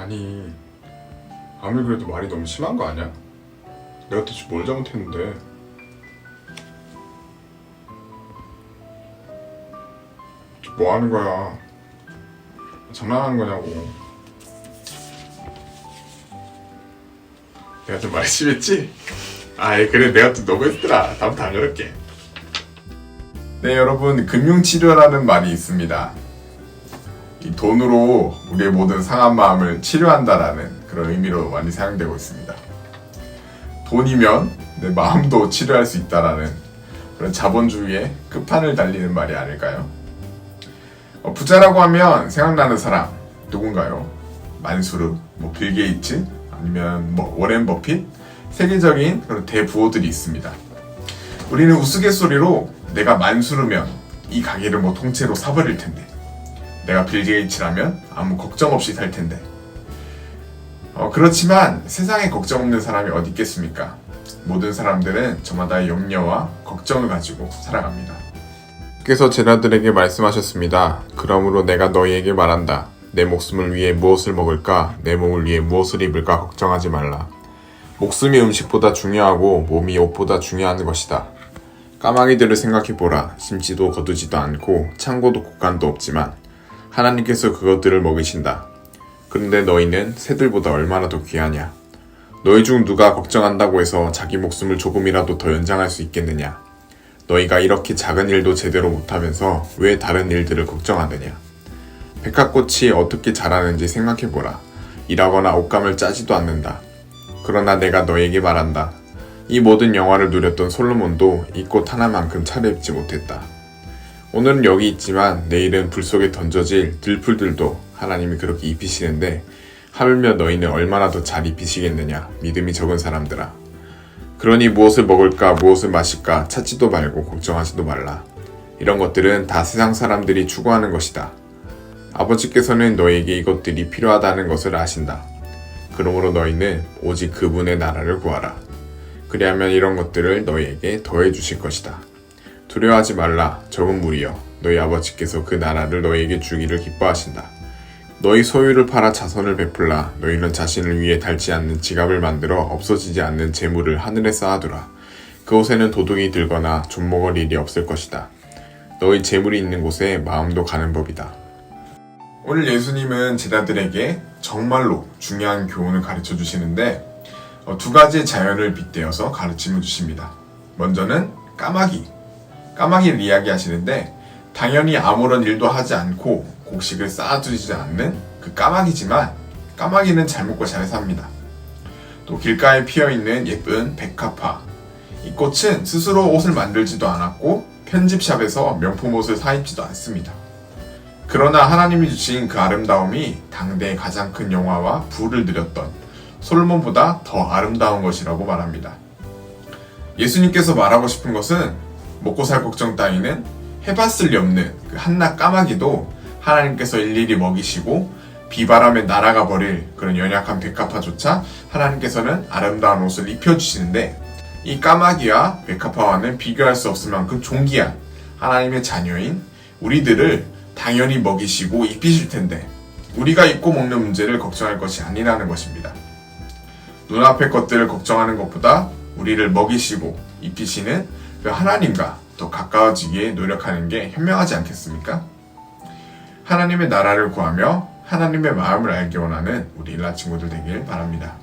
아니 아무리 그래도 말이 너무 심한 거 아니야? 내가 대체 뭘 잘못했는데? 뭐 하는 거야? 장난하는 거냐고. 내가 좀 말이 심했지? 아이 그래 내가 또 너무 했더라. 다음부터 안 그럴게. 네 여러분 금융치료라는 말이 있습니다 이 돈으로 우리의 모든 상한 마음을 치료한다라는 그런 의미로 많이 사용되고 있습니다. 돈이면 내 마음도 치료할 수 있다라는 그런 자본주의의 끝판을 달리는 말이 아닐까요? 어, 부자라고 하면 생각나는 사람 누군가요? 만수르, 뭐 빌 게이츠, 아니면 뭐 워렌 버핏 세계적인 그런 대부호들이 있습니다. 우리는 우스갯소리로 내가 만수르면 이 가게를 뭐 통째로 사버릴 텐데 내가 빌 게이츠라면 아무 걱정 없이 살 텐데. 어, 그렇지만 세상에 걱정 없는 사람이 어디 있겠습니까? 모든 사람들은 저마다의 염려와 걱정을 가지고 살아갑니다. 께서 제자들에게 말씀하셨습니다. 그러므로 내가 너희에게 말한다. 내 목숨을 위해 무엇을 먹을까? 내 몸을 위해 무엇을 입을까? 걱정하지 말라. 목숨이 음식보다 중요하고 몸이 옷보다 중요한 것이다. 까마귀들을 생각해보라. 심지도 거두지도 않고 창고도 곳간도 없지만 하나님께서 그것들을 먹이신다. 그런데 너희는 새들보다 얼마나 더 귀하냐? 너희 중 누가 걱정한다고 해서 자기 목숨을 조금이라도 더 연장할 수 있겠느냐? 너희가 이렇게 작은 일도 제대로 못하면서 왜 다른 일들을 걱정하느냐? 백합꽃이 어떻게 자라는지 생각해보라. 일하거나 옷감을 짜지도 않는다. 그러나 내가 너에게 말한다. 이 모든 영화를 누렸던 솔로몬도 이 꽃 하나만큼 차려입지 못했다. 오늘은 여기 있지만 내일은 불 속에 던져질 들풀들도 하나님이 그렇게 입히시는데 하물며 너희는 얼마나 더 잘 입히시겠느냐. 믿음이 적은 사람들아. 그러니 무엇을 먹을까 무엇을 마실까 찾지도 말고 걱정하지도 말라. 이런 것들은 다 세상 사람들이 추구하는 것이다. 아버지께서는 너희에게 이것들이 필요하다는 것을 아신다. 그러므로 너희는 오직 그분의 나라를 구하라. 그리하면 이런 것들을 너희에게 더해 주실 것이다 두려워하지 말라 적은 무리여 너희 아버지께서 그 나라를 너희에게 주기를 기뻐하신다. 너희 소유를 팔아 자선을 베풀라 너희는 자신을 위해 닳지 않는 지갑을 만들어 없어지지 않는 재물을 하늘에 쌓아두라. 그곳에는 도둑이 들거나 좀먹을 일이 없을 것이다. 너희 재물이 있는 곳에 마음도 가는 법이다. 오늘 예수님은 제자들에게 정말로 중요한 교훈을 가르쳐 주시는데 어, 두 가지 자연을 빗대어서 가르침을 주십니다. 먼저는 까마귀, 까마귀를 이야기하시는데 당연히 아무런 일도 하지 않고 곡식을 쌓아두지 않는 그 까마귀지만 까마귀는 잘 먹고 잘 삽니다. 또 길가에 피어있는 예쁜 백합화 이 꽃은 스스로 옷을 만들지도 않았고 편집샵에서 명품 옷을 사 입지도 않습니다. 그러나 하나님이 주신 그 아름다움이 당대의 가장 큰 영화와 부를 누렸던 솔로몬보다 더 아름다운 것이라고 말합니다. 예수님께서 말하고 싶은 것은 먹고 살 걱정 따위는 해봤을 리 없는 그 한낱 까마귀도 하나님께서 일일이 먹이시고 비바람에 날아가 버릴 그런 연약한 백합화조차 하나님께서는 아름다운 옷을 입혀주시는데 이 까마귀와 백합화와는 비교할 수 없을 만큼 존귀한 하나님의 자녀인 우리들을 당연히 먹이시고 입히실 텐데 우리가 입고 먹는 문제를 걱정할 것이 아니라는 것입니다. 눈앞의 것들을 걱정하는 것보다 우리를 먹이시고 입히시는 그 하나님과 더 가까워지기에 노력하는 게 현명하지 않겠습니까? 하나님의 나라를 구하며 하나님의 마음을 알기 원하는 우리 일라 친구들 되길 바랍니다.